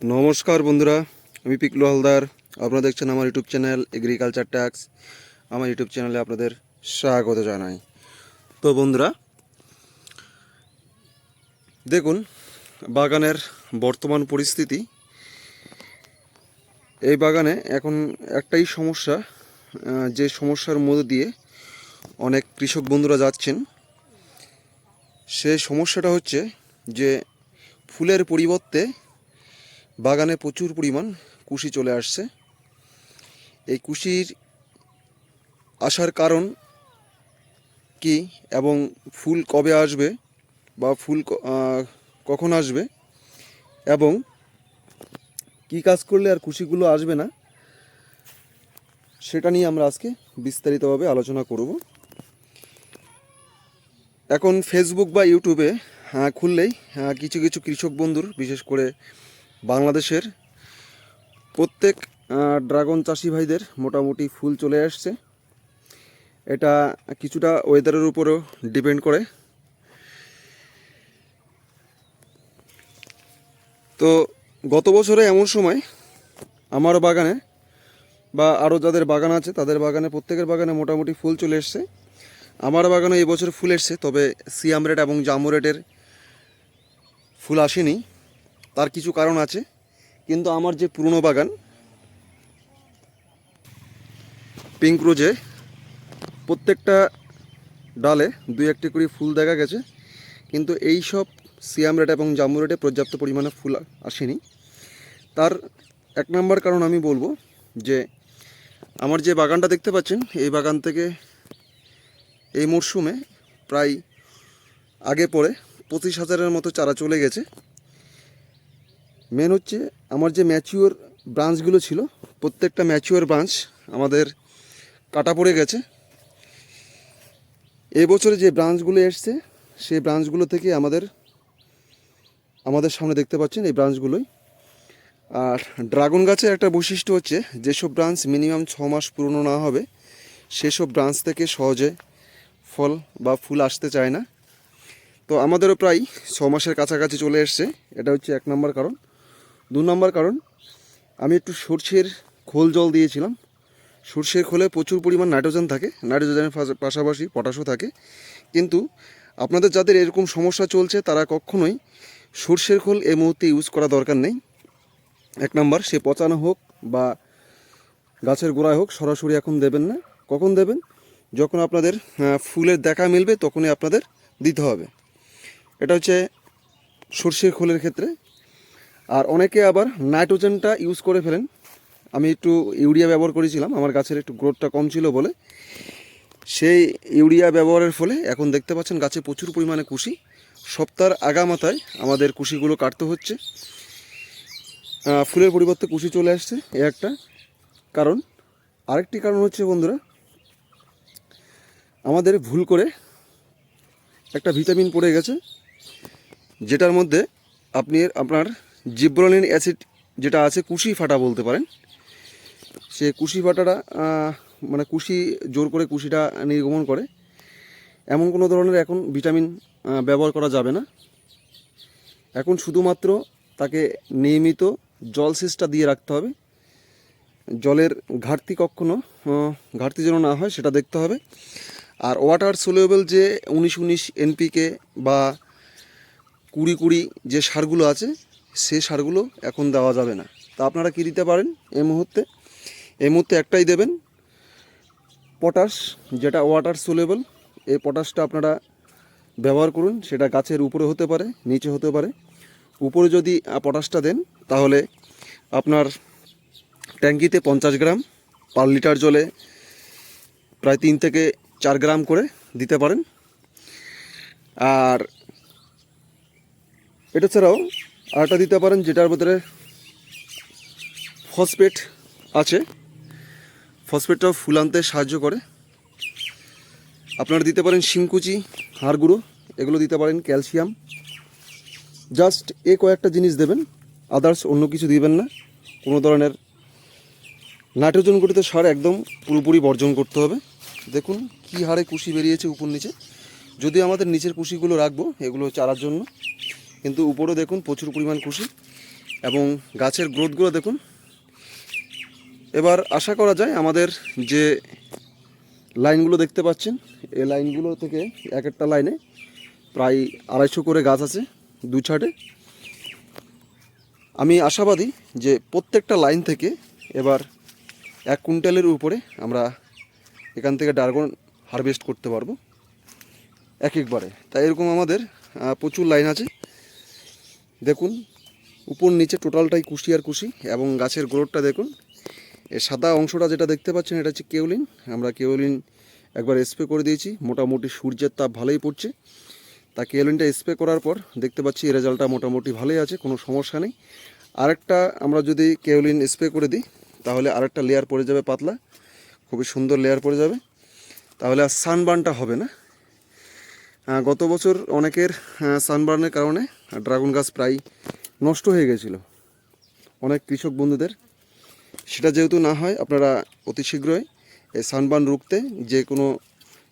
নমস্কার বন্ধুরা, আমি পিকলু হালদার। আপনারা দেখছেন আমার ইউটিউব চ্যানেল এগ্রিকালচার ট্যাক্স। আমার ইউটিউব চ্যানেলে আপনাদের স্বাগত জানাই। তো বন্ধুরা, দেখুন, বাগানের বর্তমান পরিস্থিতি। এই বাগানে এখন একটাই সমস্যা যে সমস্যার মধ্যে দিয়ে অনেক কৃষক বন্ধুরা যাচ্ছেন। সেই সমস্যাটা হচ্ছে যে ফুলের পরিবর্তে বাগানে প্রচুর পরিমাণ কুশি চলে আসছে। এই কুশির আসার কারণ কি এবং ফুল কবে আসবে বা ফুল কখন আসবে এবং কি কাজ করলে আর কুশিগুলো আসবে না, সেটা নিয়ে আমরা আজকে বিস্তারিতভাবে আলোচনা করব। এখন ফেসবুক বা ইউটিউবে খুললেই কিছু কিছু কৃষক বন্ধুর, বিশেষ করে বাংলাদেশের প্রত্যেক ড্রাগন চাষি ভাইদের মোটামুটি ফুল চলে আসছে। এটা কিছুটা ওয়েদারের উপরও ডিপেন্ড করে। তো গত বছরে এমন সময় আমার বাগানে বা আরও যাদের বাগান আছে, তাদের বাগানে, প্রত্যেকের বাগানে মোটামুটি ফুল চলে এসছে। আমার বাগানে এবছর ফুল এসছে, তবে সিয়াম রেড এবং জামু রেডের ফুল আসেনি। তার কিছু কারণ আছে, কিন্তু আমার যে পুরনো বাগান পিঙ্ক রোজে প্রত্যেকটা ডালে দুই একটি করে ফুল দেখা গেছে, কিন্তু এই সব সিয়াম রেট এবং জাম্বু রেটে পর্যাপ্ত পরিমাণে ফুল আসেনি। তার এক নম্বর কারণ আমি বলব যে, আমার যে বাগানটা দেখতে পাচ্ছেন, এই বাগান থেকে এই মরশুমে প্রায় আগে পরে পঁচিশ হাজারের মতো চারা চলে গেছে। মেন হচ্ছে আমার যে ম্যাচিওর ব্রাঞ্চগুলো ছিল, প্রত্যেকটা ম্যাচিওর ব্রাঞ্চ আমাদের কাটা পড়ে গেছে। এই বছরে যে ব্রাঞ্চগুলো এসছে, সেই ব্রাঞ্চগুলো থেকে আমাদের আমাদের সামনে দেখতে পাচ্ছেন এই ব্রাঞ্চগুলোই আর ড্রাগন গাছের একটা বৈশিষ্ট্য হচ্ছে, যেসব ব্রাঞ্চ মিনিমাম ছ মাস পুরনো না হবে, সেসব ব্রাঞ্চ থেকে সহজে ফল বা ফুল আসতে চায় না। তো আমাদেরও প্রায় ছ মাসের কাছাকাছি চলে এসছে, এটা হচ্ছে এক নম্বর কারণ। দু নম্বর কারণ, আমি একটু সর্ষের খোল জল দিয়েছিলাম। সর্ষের খোলে প্রচুর পরিমাণ নাইট্রোজেন থাকে, নাইট্রোজেনের পাশাপাশি পটাশও থাকে। কিন্তু আপনাদের যাদের এরকম সমস্যা চলছে, তারা কখনোই সর্ষের খোল এই মুহূর্তে ইউজ করা দরকার নেই। এক নম্বর, সে পচানো হোক বা গাছের গোড়ায় হোক, সরাসরি এখন দেবেন না। কখন দেবেন? যখন আপনাদের ফুলের দেখা মিলবে, তখনই আপনাদের দিতে হবে। এটা হচ্ছে সর্ষের খোলের ক্ষেত্রে আর অনেকে আবার নাইট্রোজেনটা ইউজ করে ফেলেন। আমি একটু ইউরিয়া ব্যবহার করেছিলাম, আমার গাছের একটু গ্রোথটা কম ছিল বলে। সেই ইউরিয়া ব্যবহারের ফলে এখন দেখতে পাচ্ছেন গাছে প্রচুর পরিমাণে কুশি। সপ্তাহের আগামাথায় আমাদের কুশিগুলো কাটতে হচ্ছে। ফুলের পরিবর্তে কুশি চলে আসছে এ একটা। কারণ, আরেকটি কারণ হচ্ছে বন্ধুরা, আমাদের ভুল করে একটা ভিটামিন পড়ে গেছে, যেটার মধ্যে আপনি আপনার জিব্রলিন অ্যাসিড যেটা আছে, কুশি ফাটা বলতে পারেন। সে কুশি ফাটাটা মানে কুশি জোর করে কুশিটা নির্গমন করে। এমন কোনো ধরনের এখন ভিটামিন ব্যবহার করা যাবে না। এখন শুধুমাত্র তাকে নিয়মিত জল সেচটা দিয়ে রাখতে হবে। জলের ঘাটতি কখনো ঘাটতি যেন না হয়, সেটা দেখতে হবে। আর ওয়াটার সোলিউবল যে উনিশ উনিশ এনপিকে বা কুড়ি কুড়ি যে সারগুলো আছে সে সারগুলো এখন দেওয়া যাবে না। তা আপনারা কি দিতে পারেন এই মুহূর্তে? এই মুহূর্তে একটাই দেবেন পটাশ, যেটা ওয়াটার সোলেবল এই পটাশটা আপনারা ব্যবহার করুন, সেটা গাছের উপরে হতে পারে, নিচে হতে পারে। উপরে যদি পটাশটা দেন, তাহলে আপনার ট্যাঙ্কিতে পঞ্চাশ গ্রাম পার লিটার জলে প্রায় তিন থেকে চার গ্রাম করে দিতে পারেন। আর এটা ছাড়াও আরেকটা দিতে পারেন, যেটার ভিতরে ফসফেট আছে। ফসফেটটাও ফুল আনতে সাহায্য করে। আপনারা দিতে পারেন শিংকুচি হাড় গুঁড়ো এগুলো দিতে পারেন ক্যালসিয়াম। জাস্ট এ কয়েকটা জিনিস দেবেন, আদার্স অন্য কিছু দিবেন না। কোনো ধরনের নাইট্রোজেন গঠিত সার একদম পুরোপুরি বর্জন করতে হবে। দেখুন কী হারে কুশি বেরিয়েছে উপর নিচে। যদি আমাদের নিচের কুশিগুলো রাখব, এগুলো চারার জন্য। কিন্তু উপরেও দেখুন প্রচুর পরিমাণ খুশি এবং গাছের গ্রোথগুলো দেখুন। এবার আশা করা যায় আমাদের যে লাইনগুলো দেখতে পাচ্ছেন, এই লাইনগুলো থেকে এক একটা লাইনে প্রায় আড়াইশো করে গাছ আছে দু ছাটে। আমি আশাবাদী যে প্রত্যেকটা লাইন থেকে এবার এক কুইন্টালের উপরে আমরা এখান থেকে ড্রাগন হারভেস্ট করতে পারব। এক একবারে। তাই এরকম আমাদের প্রচুর লাইন আছে। দেখুন, উপর নিচে টোটালটাই কুশি আর কুশি এবং গাছের গ্রোথটা দেখুন। এই সাদা অংশটা যেটা দেখতে পাচ্ছেন, এটা হচ্ছে কেওলিন। আমরা কেওলিন একবার স্প্রে করে দিয়েছি, মোটামুটি সূর্যের তাপ ভালোই পড়ছে। তা কেওলিনটা স্প্রে করার পর দেখতে পাচ্ছি রেজাল্টটা মোটামুটি ভালোই আছে, কোনো সমস্যা নেই। আরেকটা আমরা যদি কেওলিন স্প্রে করে দিই, তাহলে আরেকটা লেয়ার পড়ে যাবে পাতলা, খুবই সুন্দর লেয়ার পড়ে যাবে। তাহলে আর সানবার্নটা হবে না। গত বছর অনেকের সানবার্নের কারণে ড্রাগন গাছ প্রায় নষ্ট হয়ে গেছিল। অনেক কৃষক বন্ধুদের। সেটা যেহেতু না হয়, আপনারা অতি শীঘ্রই এই সানবার্ন রুখতে যে কোনো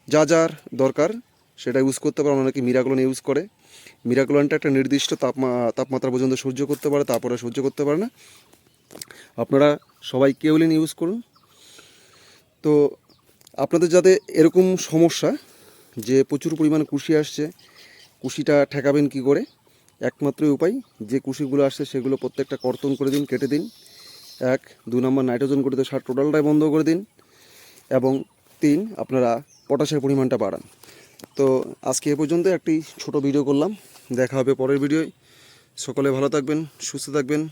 যা যার দরকার, সেটা ইউজ করতে পারে অনেকে মিরাকলন ইউজ করে। মিরাকলনটা একটা নির্দিষ্ট তাপমা, তাপমাত্রা পর্যন্ত সহ্য করতে পারে, তারপরে সহ্য করতে পারে না। আপনারা সবাই কেউলিন ইউজ করুন। তো আপনাদের যাতে এরকম সমস্যা যে প্রচুর পরিমাণে কুশি আসছে, কুশিটা ঠেকাবেন কি করে? একমাত্র উপায়, যে কুশিগুলো আসছে সেগুলো প্রত্যেকটা কর্তন করে দিন, কেটে দিন। এক, দু নম্বর নাইট্রোজেন দিয়ে সার টোটালটাই বন্ধ করে দিন। এবং তিন, আপনারা পটাশের পরিমাণটা বাড়ান। তো আজকে এ পর্যন্ত একটি ছোট ভিডিও করলাম। দেখা হবে পরের ভিডিওয়। সকলে ভালো থাকবেন, সুস্থ থাকবেন।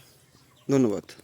ধন্যবাদ।